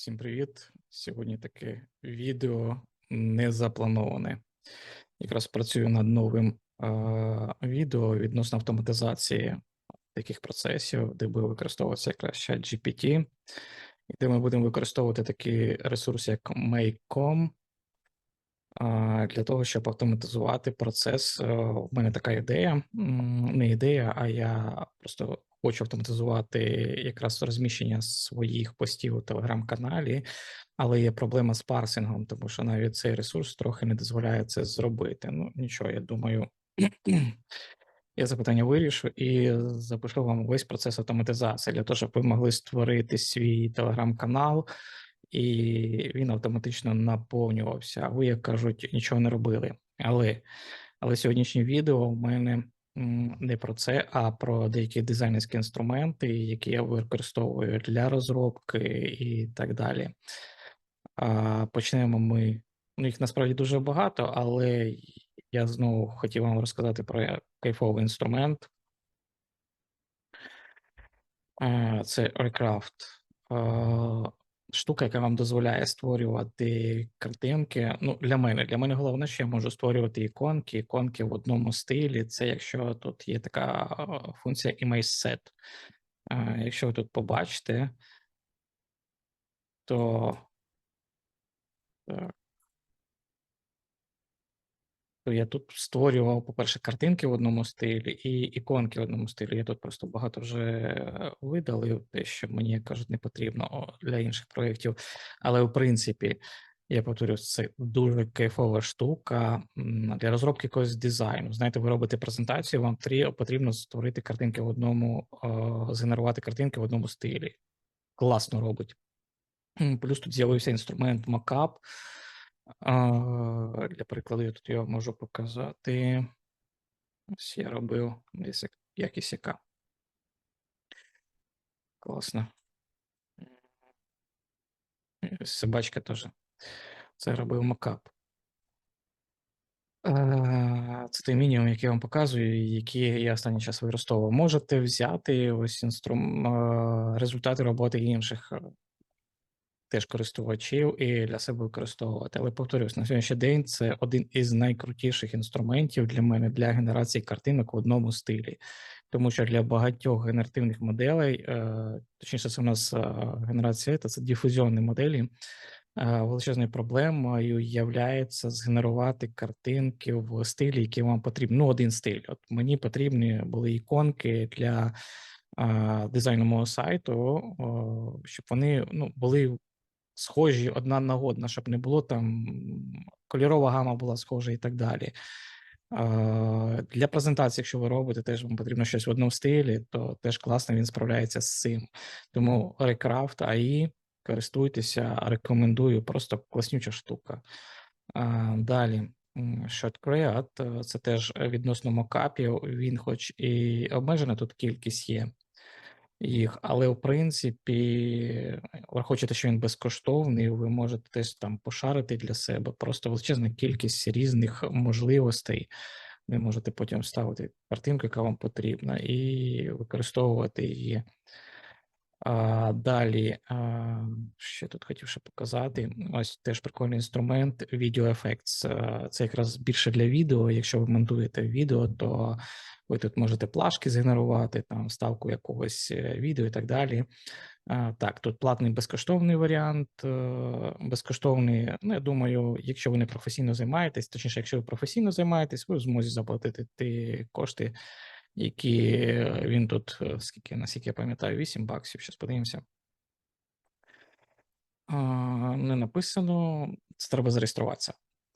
Всім привіт! Сьогодні таке відео не заплановане. Якраз працюю над новим е, відео відносно автоматизації таких процесів, де буде використовуватися якраз чат GPT, і де ми будемо використовувати такі ресурси, як Make.com, для того, щоб автоматизувати процес. Е, У мене така ідея, не ідея, а я просто хочу автоматизувати якраз розміщення своїх постів у телеграм-каналі, але є проблема з парсингом, тому що навіть цей ресурс трохи не дозволяє це зробити. Ну, нічого, я думаю, я запитання вирішу і запишу вам весь процес автоматизації для того, щоб ви могли створити свій телеграм-канал, і він автоматично наповнювався. Ви, як кажуть, нічого не робили. Але, але сьогоднішнє відео в мене не про це, а про деякі дизайнерські інструменти, які я використовую для розробки і так далі. А, Почнемо ми. Ну, їх насправді дуже багато, але я знову хотів вам розказати про кайфовий інструмент. Це Recraft. Штука, яка вам дозволяє створювати картинки. Ну, для мене. Для мене головне, що я можу створювати іконки, іконки в одному стилі. Це якщо тут є така функція Image Set. Якщо ви тут побачите, то так. То я тут створював, по-перше, картинки в одному стилі і іконки в одному стилі. Я тут просто багато вже видалив, те, що мені кажуть, не потрібно для інших проєктів. Але в принципі, я повторюю, це дуже кайфова штука для розробки якогось дизайну. Знаєте, ви робите презентацію, вам потрібно створити картинки в одному, згенерувати картинки в одному стилі. Класно робить. Плюс тут з'явився інструмент Mockup. Для прикладу, я тут його можу показати. Ось я робив десь як- якість яка. Класно. Собачка теж. Це робив Mockup. Е, Це той мінімум, який я вам показую, який я останній час використовував. Можете взяти ось інструм... е, результати роботи інших е, теж користувачів і для себе використовувати. Але повторюсь, на сьогоднішній день це один із найкрутіших інструментів для мене для генерації картинок в одному стилі. Тому що для багатьох генеративних моделей, е, точніше, це у нас е, генерація, це дифузіонні моделі. е, Величезною проблемою являється згенерувати картинки в стилі, який вам потрібен. Ну, один стиль. От мені потрібні були іконки для дизайну мого сайту, щоб вони ну, були схожі одна на одну, щоб не було там кольорова гама була схожа і так далі. Для презентації, якщо ви робите, теж вам потрібно щось в одному стилі, то теж класно він справляється з цим. Тому Recraft AI, користуйтеся, рекомендую, просто класнюча штука. Далі. м, ShotCreate, це теж відносно мокапів, він хоч і обмежена тут кількість є їх, але в принципі, враховуючи те, що він безкоштовний, ви можете десь там пошарити для себе просто величезна кількість різних можливостей. Ви можете потім ставити картинку, яка вам потрібна, і використовувати її. А, далі, а, ще тут хотів ще показати. Ось теж прикольний інструмент Video Effects. Це якраз більше для відео. Якщо ви монтуєте відео, то ви тут можете плашки згенерувати, там вставку якогось е, відео і так далі. А, Так, тут платний безкоштовний варіант. е, Безкоштовний. Ну, я думаю, якщо ви не професійно займаєтесь, точніше, якщо ви професійно займаєтесь, ви змозі заплатити ті кошти, які е, він тут, е, скільки, наскільки я пам'ятаю, 8 баксів. Щас подивимося. Не написано, це треба зареєструватися.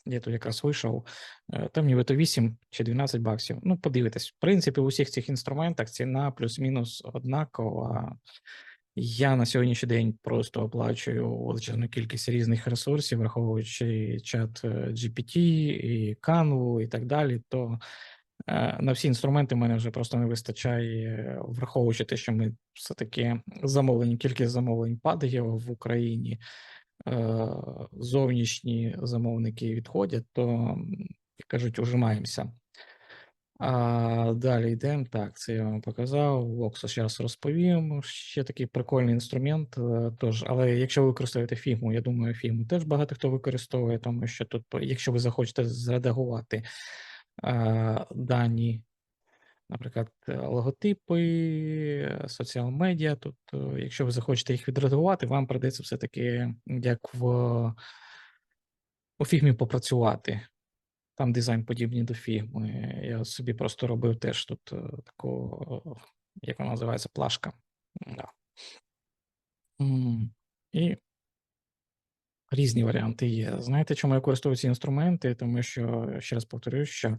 Я тут якраз вийшов. е, Там нібито 8 чи 12 баксів. Ну, подивитесь. В принципі, у всіх цих інструментах ціна плюс-мінус однакова. Я на сьогоднішній день просто оплачую величезну кількість різних ресурсів, враховуючи чат GPT, і Canva і так далі. То на всі інструменти в мене вже просто не вистачає, враховуючи те, що ми все-таки замовлені, кількість замовлень падає в Україні, е, зовнішні замовники відходять, то як кажуть, ужимаємося. А, далі йдемо. Так, це я вам показав. Voxo зараз розповім. Ще такий прикольний інструмент. е, Тож, але якщо ви використовуєте фігму, я думаю, фігму теж багато хто використовує, тому що тут, якщо ви захочете зредагувати дані, наприклад, е, логотипи, е, соціал медіа, тут, е, якщо ви захочете їх відредагувати, вам придеться все-таки як в у фігмі попрацювати. Там дизайн подібний до фігми. Я собі просто робив теж тут е, таку, е, як вона називається, плашка. Да. І різні варіанти є. Знаєте, чому я користуюся ці інструменти? Тому що, ще раз повторюю, що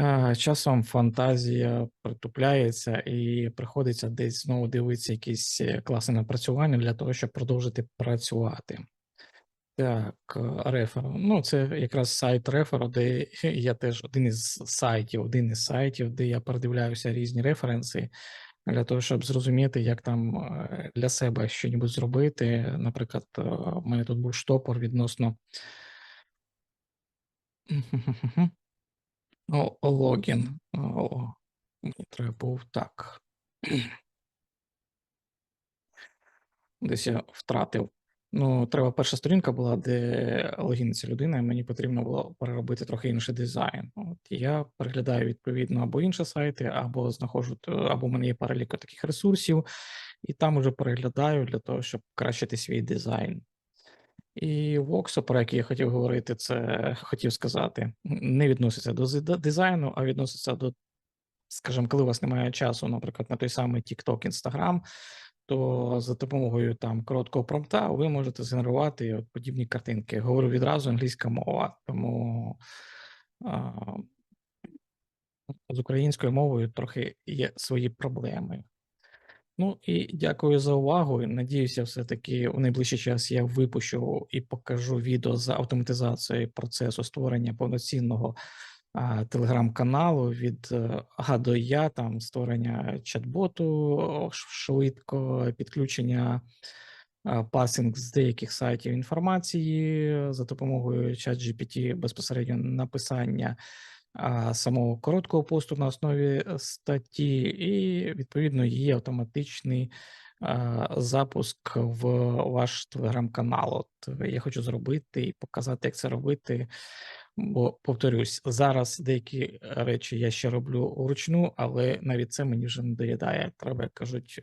е, часом фантазія притупляється і приходиться десь знову дивитися якісь е, класне напрацювання для того, щоб продовжити працювати. Так, е, Реферо. Ну, це якраз сайт Реферо, де я теж один із сайтів, один із сайтів, де я передивляюся різні референси для того, щоб зрозуміти, як там е, для себе щось зробити. Наприклад, е, у мене тут був штопор відносно логін. Мені треба був так. Десь я втратив. Ну, треба перша сторінка була, де логіниться людина, і мені потрібно було переробити трохи інший дизайн. От я переглядаю відповідно або інші сайти, або знаходжу, або в мене є перелік таких ресурсів, і там уже переглядаю для того, щоб покращити свій дизайн. І Voxo, про який я хотів говорити, це хотів сказати, не відноситься до дизайну, а відноситься до, скажімо, коли у вас немає часу, наприклад, на той самий TikTok, Instagram, то за допомогою там короткого промпта ви можете згенерувати от подібні картинки. Говорю відразу англійська мова, тому а, з українською мовою трохи є свої проблеми. Ну і дякую за увагу. Надіюся, все-таки у найближчий час я випущу і покажу відео з автоматизацією процесу створення повноцінного телеграм-каналу від е, А до Я, там створення чат-боту швидко, підключення пасинг з деяких сайтів інформації за допомогою ChatGPT, безпосередньо написання самого короткого посту на основі е, статті, і відповідно її автоматичний запуск в ваш телеграм-канал. От я хочу зробити і показати, як це робити. Бо повторюсь, зараз деякі речі я ще роблю вручну, але навіть це мені вже не доїдає. Треба, як кажуть,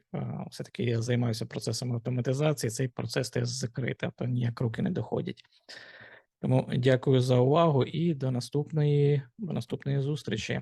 все-таки я займаюся процесом автоматизації. Цей процес теж закритий, а то ніяк руки не доходять. Тому дякую за увагу і до наступної, до наступної зустрічі.